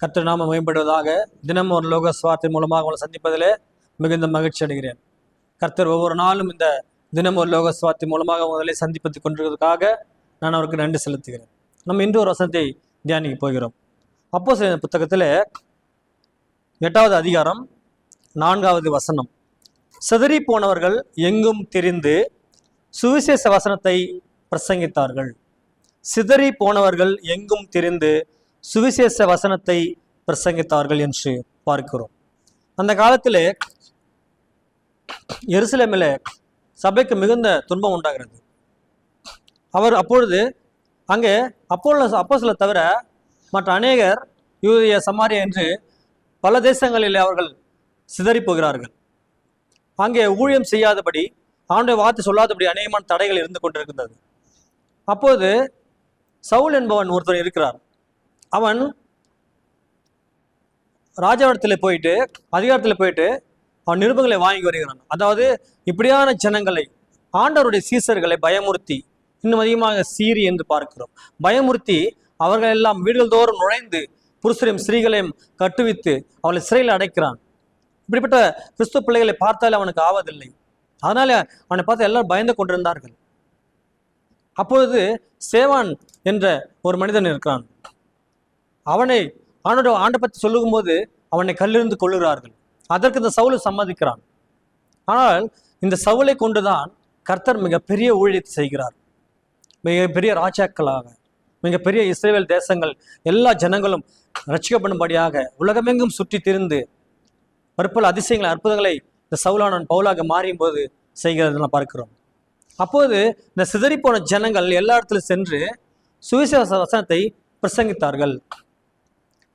கர்த்தர் நாம மேம்படுவதாக தினமும் ஒரு லோக சுவார்த்தை மூலமாக உங்களை சந்திப்பதிலே மிகுந்த மகிழ்ச்சி அடைகிறேன். கர்த்தர் ஒவ்வொரு நாளும் இந்த தினம் ஒரு லோக சுவார்த்தை மூலமாக உங்களை சந்திப்பது கொண்டிருக்கிறதுக்காக நான் அவருக்கு நன்றி செலுத்துகிறேன். நம்ம இன்று ஒரு வசனத்தை தியானிக்க போகிறோம். அப்போ சில புத்தகத்தில் எட்டாவது அதிகாரம் நான்காவது வசனம். சிதறி போனவர்கள் எங்கும் தெரிந்து சுவிசேஷ வசனத்தை பிரசங்கித்தார்கள். சிதறி போனவர்கள் எங்கும் தெரிந்து சுவிசேஷ வசனத்தை பிரசங்கித்தார்கள் என்று பார்க்கிறோம். அந்த காலத்தில் எருசலேமில் சபைக்கு மிகுந்த துன்பம் உண்டாகிறது. அவர் அப்பொழுது அங்கே அப்போல அப்போஸ்தலரை தவிர மற்ற அநேகர் யூதிய சமாரியா என்று பல தேசங்களில் அவர்கள் சிதறி போகிறார்கள். அங்கே ஊழியம் செய்யாதபடி ஆண்டை வார்த்தை சொல்லாதபடி அநேகமான தடைகள் இருந்து கொண்டிருக்கின்றது. அப்போது சவுல் என்பவன் ஒருத்தர் இருக்கிறார். அவன் ராஜாவிடத்தில் போயிட்டு அதிகாரத்தில் போயிட்டு அவன் நிருபங்களை வாங்கி வருகிறான். அதாவது இப்படியான ஜனங்களை ஆண்டவருடைய சீசர்களை பயமுறுத்தி இன்னும் அதிகமாக சீரி என்று பார்க்கிறோம். பயமுறுத்தி அவர்கள் எல்லாம் வீடுகள் தோறும் நுழைந்து புருஷரையும் ஸ்திரீகளையும் கட்டுவித்து அவளை சிறையில் அடைக்கிறான். இப்படிப்பட்ட கிறிஸ்துவ பிள்ளைகளை பார்த்தால் அவனுக்கு ஆவதில்லை. அதனால அவனை பார்த்து எல்லாரும் பயந்து கொண்டிருந்தார்கள். அப்பொழுது சேவான் என்ற ஒரு மனிதன் இருக்கிறான். அவனை அவனோட ஆண்டை பற்றி சொல்லும்போது அவனை கல்லிருந்து கொள்ளுகிறார்கள் அதற்கு இந்த சவுல் சம்மதிக்கிறான். ஆனால் இந்த சவுலை கொண்டுதான் கர்த்தர் மிகப்பெரிய ஊழியத்தை செய்கிறார். மிகப்பெரிய ராஜாக்களாக மிகப்பெரிய இஸ்ரேல் தேசங்கள் எல்லா ஜனங்களும் ரட்சிக்கப்படும்படியாக உலகமெங்கும் சுற்றி திரிந்து பற்பல அதிசயங்களை அற்புதங்களை இந்த சவுலானன் பவுலாக மாறியும் போது செய்கிறத நான் பார்க்கிறோம். அப்போது இந்த சிதறிப்போன ஜனங்கள் எல்லா இடத்துல சென்று சுவிசேஷ வசனத்தை பிரசங்கித்தார்கள்.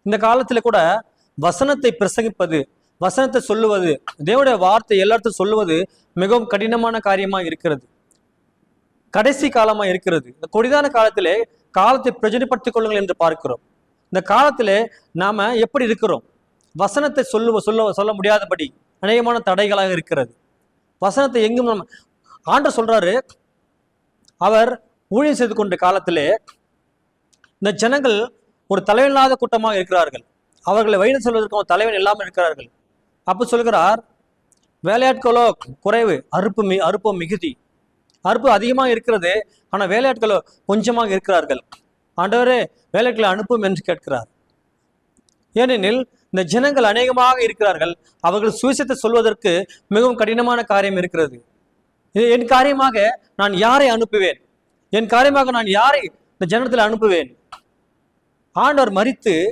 இந்த காலத்தில் கூட வசனத்தை பிரசங்கிப்பது வசனத்தை சொல்லுவது தேவனுடைய வார்த்தை எல்லாத்தையும் சொல்லுவது மிகவும் கடினமான காரியமா இருக்கிறது. கடைசி காலமா இருக்கிறது. இந்த கொடிதான காலத்திலே காலத்தை பிரஜனைப்படுத்திக் கொள்ளுங்கள் என்று பார்க்கிறோம். இந்த காலத்திலே நாம எப்படி இருக்கிறோம்? வசனத்தை சொல்லுவ சொல்ல சொல்ல முடியாதபடி அநேகமான தடைகளாக இருக்கிறது. வசனத்தை எங்கும் நம்ம ஆண்டர் சொல்றாரு அவர் ஊழியம் செய்து கொண்ட காலத்திலே இந்த ஜனங்கள் ஒரு தலைவனில்லாத கூட்டமாக இருக்கிறார்கள். அவர்களை வழி சொல்வதற்கு ஒரு தலைவன் இல்லாமல் இருக்கிறார்கள். அப்போ சொல்கிறார் வேலையாட்களோ குறைவு அறுப்பு மி அறுப்போ மிகுதி. அறுப்பு அதிகமாக இருக்கிறது ஆனால் வேலையாட்களோ கொஞ்சமாக இருக்கிறார்கள். ஆண்டவரே வேலைகளை அனுப்பும் என்று கேட்கிறார். ஏனெனில் இந்த ஜனங்கள் அநேகமாக இருக்கிறார்கள். அவர்கள் சுவிசத்தை சொல்வதற்கு மிகவும் கடினமான காரியம் இருக்கிறது. இது என் காரியமாக நான் யாரை அனுப்புவேன்? என் காரியமாக நான் யாரை இந்த ஜனத்தில் அனுப்புவேன்? ஆண்டவர் மறித்து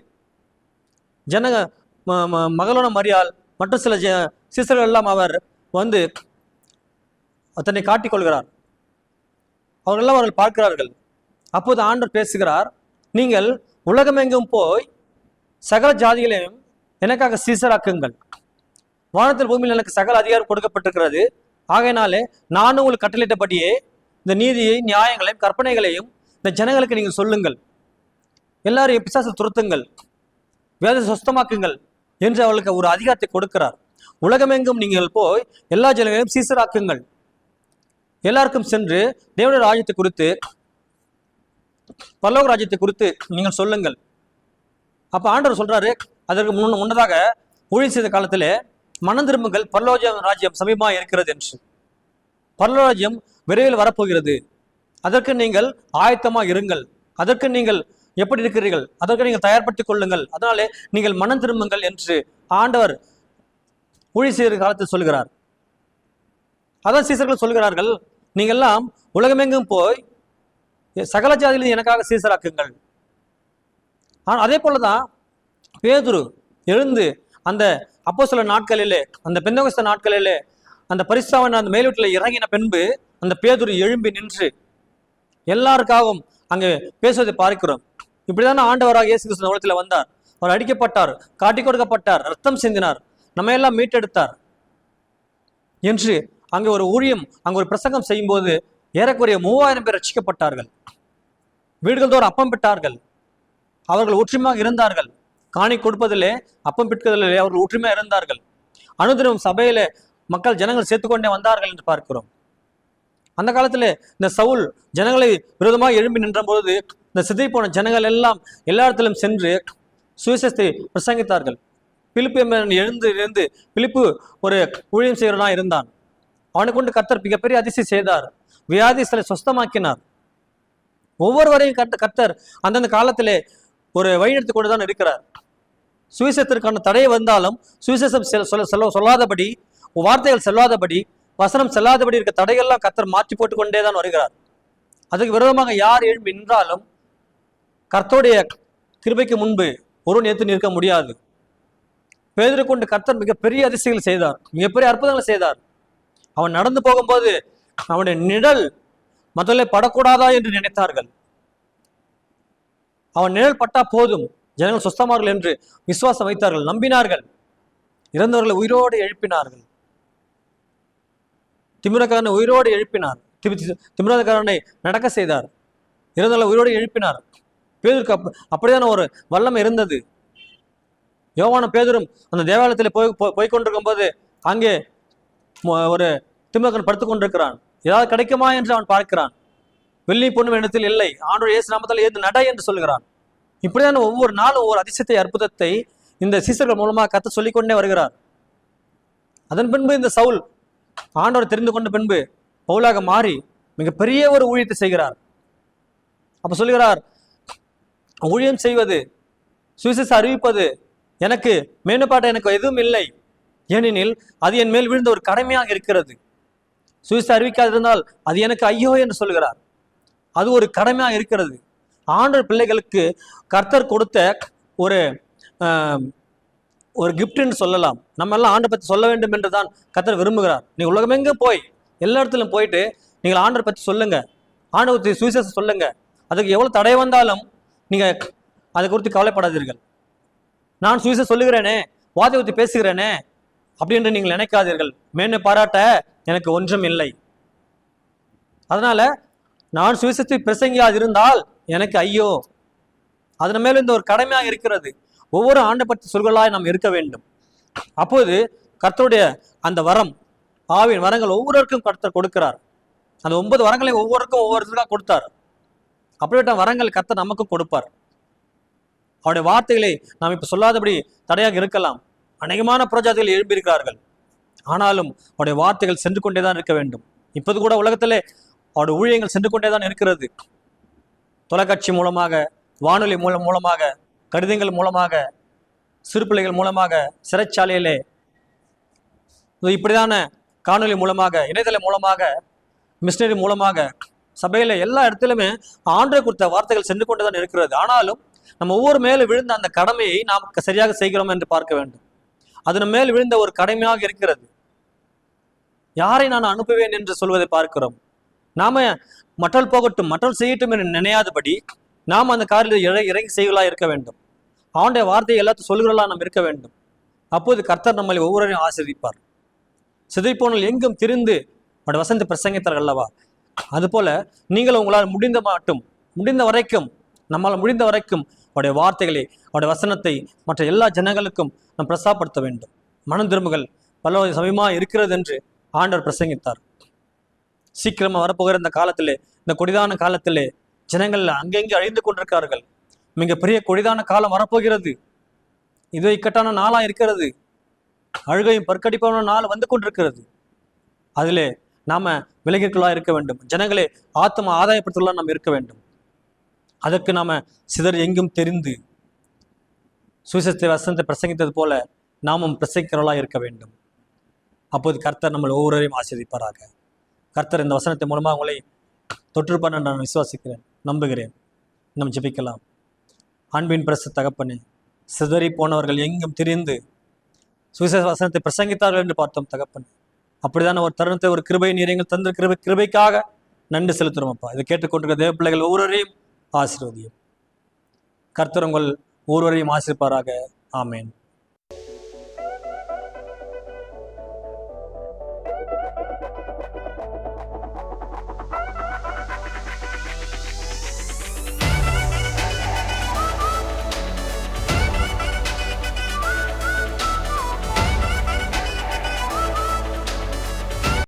ஜனக ம- ம- மகளோன மரியால் மற்றும் சில ஜ சிசர்கள் எல்லாம் அவர் வந்து தன்னை காட்டிக்கொள்கிறார். அவர்களெல்லாம் அவர்கள் பார்க்கிறார்கள். அப்போது ஆண்டவர் பேசுகிறார் நீங்கள் உலகமெங்கும் போய் சகல ஜாதிகளையும் எனக்காக சீசராக்குங்கள். வானத்தில் பூமியில் எனக்கு சகல அதிகாரம் கொடுக்கப்பட்டிருக்கிறது. ஆகையினாலே நானும் உங்களுக்கு கட்டளையிட்டபடியே இந்த நீதியை நியாயங்களையும் கற்பனைகளையும் இந்த ஜனங்களுக்கு நீங்கள் சொல்லுங்கள். எல்லாரையும் பிசாசு துரத்துங்கள் வேத சுத்தமாக்குங்கள் என்று அவளுக்கு ஒரு அதிகாரத்தை கொடுக்கிறார். உலகமெங்கும் நீங்கள் போய் எல்லா ஜனங்களையும் சீசராக்குங்கள். எல்லாருக்கும் சென்று தேவனுடைய ராஜ்யத்தை குறித்து பல்லோக ராஜ்யத்தை குறித்து நீங்கள் சொல்லுங்கள். அப்போ ஆண்டவர் சொல்றாரு அதற்கு முன் முன்னதாக ஊழியர் செய்த காலத்திலே மனம் திரும்புங்கள் பல்லோஜ ராஜ்யம் சமீபமா இருக்கிறது என்று. பல்லோராஜ்யம் விரைவில் வரப்போகிறது. அதற்கு நீங்கள் ஆயத்தமா இருங்கள். அதற்கு நீங்கள் எப்படி இருக்கிறீர்கள்? அதற்கு நீங்கள் தயார்படுத்திக் கொள்ளுங்கள். அதனாலே நீங்கள் மனம் திரும்புங்கள் என்று ஆண்டவர் ஊழியர் செய்கிற காலத்தில் சொல்கிறார். அதான் சீசர்கள் சொல்கிறார்கள் நீங்கள்லாம் உலகமெங்கும் போய் சகல ஜாதியிலும் எனக்காக சீசராக்குங்கள். ஆனால் அதே போலதான் பேதுரு எழுந்து அந்த அப்போ சில நாட்களிலே அந்த பெந்தகஸ்த நாட்களிலே அந்த பரிசாவன் அந்த மேல்வீட்டில் இறங்கின பின்பு அந்த பேதுரு எழும்பி நின்று எல்லாருக்காகவும் அங்கே பேசுவதை பார்க்கிறோம். இப்படிதானே ஆண்டவராக இயேசு கிறிஸ்து உலகத்தில் வந்தார். அவர் அடிக்கப்பட்டார் காட்டி கொடுக்கப்பட்டார் ரத்தம் சிந்தினார் நம்ம எல்லாம் மீட்டெடுத்தார். என்று அங்கே ஒரு ஊழியம் அங்கே ஒரு பிரசங்கம் செய்யும்போது ஏறக்குறைய மூவாயிரம் பேர் ரட்சிக்கப்பட்டார்கள். வீடுகள் தோறும் அப்பம் பெற்றார்கள் அவர்கள் ஒற்றுமையாக இருந்தார்கள். காணி கொடுப்பதிலே அப்பம் பிற்கதிலே அவர்கள் ஒற்றுமையாக இருந்தார்கள். அனுதினம் சபையிலே மக்கள் ஜனங்கள் சேர்த்துக்கொண்டே வந்தார்கள் என்று பார்க்கிறோம். அந்த காலத்தில் இந்த சவுல் ஜனங்களை விரோதமாக எழும்பி நின்ற பொழுது இந்த சிதை போன ஜனங்கள் எல்லாம் எல்லா இடத்திலும் சென்று சுவிசேஷத்தை பிரசங்கித்தார்கள். பிலிப்பு என்பவன் எழுந்து எழுந்து பிலிப்பு ஒரு ஊழியம் செய்கிறனா இருந்தான். அவனை கொண்டு கர்த்தர் மிகப்பெரிய அதிசயம் செய்தார். வியாதிஸ்தலை சொஸ்தமாக்கினார். ஒவ்வொருவரையும் கத்த கர்த்தர் அந்தந்த காலத்திலே ஒரு வழிநடத்தி கொண்டு தான் இருக்கிறார். சுவிசேஷத்திற்கான தடை வந்தாலும் சுவிசேஷம் சொல்ல சொல்ல சொல்லாதபடி வார்த்தைகள் செல்லாதபடி வசனம் செல்லாதபடி இருக்க தடைகள்லாம் கத்தர் மாற்றி போட்டு கொண்டே தான் வருகிறார். அதுக்கு விரோதமாக யார் எழும்பி நின்றாலும் கர்த்தருடைய கிருபைக்கு முன்பு ஒருவன் ஏற்று நிற்க முடியாது. பேதரை கொண்டு கர்த்தர் மிகப்பெரிய அதிசயங்கள் செய்தார். மிகப்பெரிய அற்புதங்களை செய்தார். அவன் நடந்து போகும்போது அவனுடைய நிழல் முதல்ல படக்கூடாதா என்று நினைத்தார்கள். அவன் நிழல் பட்டா போதும். ஜனங்கள் சுஸ்தமார்கள் என்று விசுவாசம் வைத்தார்கள். நம்பினார்கள். இறந்தவர்களை உயிரோடு எழுப்பினார்கள். திமிரக்காரனை உயிரோடு எழுப்பினார். திமி திமிரக்காரனை நடக்க செய்தார். இறந்தவர்களை உயிரோடு எழுப்பினார். பேதருக்கு அப் அப்படியான ஒரு வல்லம் இருந்தது. யோவான பேதரும் அந்த தேவாலயத்தில் போய் போய்- கொண்டிருக்கும் போது அங்கே ஒரு திமுகன் படுத்து கொண்டிருக்கிறான். ஏதாவது கிடைக்குமா என்று அவன் பார்க்கிறான். வெள்ளி பொண்ணு இடத்தில் இல்லை. ஆண்டோர் இயேசு நாமத்தில் ஏது நட என்று சொல்கிறான். இப்படியான ஒவ்வொரு நாளும் ஒவ்வொரு அதிசயத்தை அற்புதத்தை இந்த சீசர்கள் மூலமாக கத்த சொல்லிக்கொண்டே வருகிறார். அதன் பின்பு இந்த சவுல் ஆண்டோரை தெரிந்து கொண்ட பின்பு பவுலாக மாறி மிகப்பெரிய ஒரு ஊழியத்தை செய்கிறார். அப்ப சொல்லுகிறார் ஊழியம் செய்வது சுவிசேஷ அறிவிப்பது எனக்கு மேனுப்பாட்ட எனக்கு எதுவும் இல்லை. ஏனெனில் அது என் மேல் விழுந்த ஒரு கடமையாக இருக்கிறது. சுவிசேஷ அறிவிக்காதிருந்தால் அது எனக்கு ஐயோ என்று சொல்கிறார். அது ஒரு கடமையாக இருக்கிறது. ஆண்டவர் பிள்ளைகளுக்கு கர்த்தர் கொடுத்த ஒரு ஒரு கிஃப்ட்னு சொல்லலாம். நம்ம எல்லாம் ஆண்டை பற்றி சொல்ல வேண்டும் என்று தான் கர்த்தர் விரும்புகிறார். நீ உலகமெங்க போய் எல்லா இடத்துலையும் போயிட்டு நீங்கள் ஆண்டரை பற்றி சொல்லுங்கள் ஆண்டவர் சுவிசேஷம் சொல்லுங்கள் அதுக்கு எவ்வளோ தடை வந்தாலும் நீங்கள் அதை குறித்து கவலைப்படாதீர்கள். நான் சுவிசை சொல்லுகிறேனே வாதை ஊற்றி பேசுகிறேனே அப்படி என்று நீங்கள் நினைக்காதீர்கள். மேன்மை பாராட்ட எனக்கு ஒன்றும் இல்லை. அதனால நான் சுவிசத்தை பிரசங்கியாது இருந்தால் எனக்கு ஐயோ. அதன் மேலும் இந்த ஒரு கடமையாக இருக்கிறது. ஒவ்வொரு ஆண்டை பற்றி சொல்களாய் நாம் இருக்க வேண்டும். அப்போது கர்த்தருடைய அந்த வரம் ஆவின் வரங்கள் ஒவ்வொருவருக்கும் கர்த்தர் கொடுக்கிறார். அந்த ஒன்பது வரங்களை ஒவ்வொருக்கும் ஒவ்வொருத்தருக்காக கொடுத்தார். அப்படிப்பட்ட வரங்கள் கத்த நமக்கும் கொடுப்பார். அவருடைய வார்த்தைகளை நாம் இப்போ சொல்லாதபடி தடையாக இருக்கலாம். அநேகமான புரஜாதிகள் எழும்பியிருக்கிறார்கள். ஆனாலும் அவருடைய வார்த்தைகள் சென்று கொண்டே தான் இருக்க வேண்டும். இப்போது கூட உலகத்திலே அவருடைய ஊழியங்கள் சென்று கொண்டே தான் இருக்கிறது. தொலைக்காட்சி மூலமாக வானொலி மூலம் மூலமாக கடிதங்கள் மூலமாக சிறுபிள்ளைகள் மூலமாக சிறைச்சாலையிலே இப்படிதான காணொளி மூலமாக இணையதளம் மூலமாக மிஷினரி மூலமாக சபையில எல்லா இடத்திலுமே ஆண்டை கொடுத்த வார்த்தைகள் சென்று கொண்டு தான் இருக்கிறது. ஆனாலும் நம்ம ஒவ்வொரு மேலும் விழுந்த அந்த கடமையை நாம் சரியாக செய்கிறோம் என்று பார்க்க வேண்டும். அது நம்ம மேல் விழுந்த ஒரு கடமையாக இருக்கிறது. யாரை நான் அனுப்புவேன் என்று சொல்வதை பார்க்கிறோம். நாம மற்றல் போகட்டும் மற்றல் செய்யட்டும் என்று நினையாதபடி நாம் அந்த காரில் இற இறங்கி செய்களா இருக்க வேண்டும். அவனுடைய வார்த்தையை எல்லாத்தையும் சொல்கிறலாம் நாம் இருக்க வேண்டும். அப்போது கர்த்தர் நம்மளை ஒவ்வொருவரையும் ஆசிரிப்பார் சிதைப்போனால் எங்கும் திரிந்து அவருடைய வசந்த பிரசங்கித்தார்கள் அல்லவா? அதுபோல நீங்கள் உங்களால் முடிந்த மட்டும் முடிந்த வரைக்கும் நம்மால் முடிந்த வரைக்கும் அவருடைய வார்த்தைகளை அவருடைய வசனத்தை மற்ற எல்லா ஜனங்களுக்கும் நாம் பிரசாப்படுத்த வேண்டும். மனம் திரும்புகள் பல சமயமாக இருக்கிறது என்று ஆண்டவர் பிரசங்கித்தார். சீக்கிரமாக வரப்போகிற இந்த காலத்திலே இந்த கொடிதான காலத்திலே ஜனங்கள் அங்கெங்கே அழிந்து கொண்டிருக்கிறார்கள்? மிக பெரிய கொடிதான காலம் வரப்போகிறது. இது இக்கட்டான நாளாக இருக்கிறது. அழுகையும் பற்கடிப்பான நாள் வந்து கொண்டிருக்கிறது. அதிலே நாம் விலகிற்குள்ளாக இருக்க வேண்டும். ஜனங்களே ஆத்ம ஆதாயப்படுத்தலாம் நாம் இருக்க வேண்டும். அதற்கு நாம் சிதர் எங்கும் தெரிந்து சுவிசத்தை வசனத்தை பிரசங்கித்தது போல நாமும் பிரசங்கிக்கிறவளாக இருக்க வேண்டும். அப்போது கர்த்தர் நம்மளை ஒவ்வொருவரையும் ஆசிரிப்பாராக கர்த்தர் இந்த வசனத்தின் மூலமாக உங்களை தொற்றுப்பான நான் விசுவாசிக்கிறேன் நம்புகிறேன். நம் ஜெபிக்கலாம். அன்பின் பிரச தகப்பனே சிதறி போனவர்கள் எங்கும் திரிந்து சுவிசேஷ வசனத்தை பிரசங்கித்தார்கள் என்று பார்த்தோம் தகப்பன். அப்படிதான ஒரு தருணத்தை ஒரு கிருபை நீரங்கள் தந்த கிருபை கிருபைக்காக நன்றி செலுத்துகிறோம் அப்பா. இதை கேட்டுக்கொண்டிருக்கிற தேவ பிள்ளைகள் ஒவ்வொருவரையும் ஆசீர்வதியும். கர்த்தர் உங்கள் ஒவ்வொருவரையும் ஆசிரிப்பாராக ஆமேன்.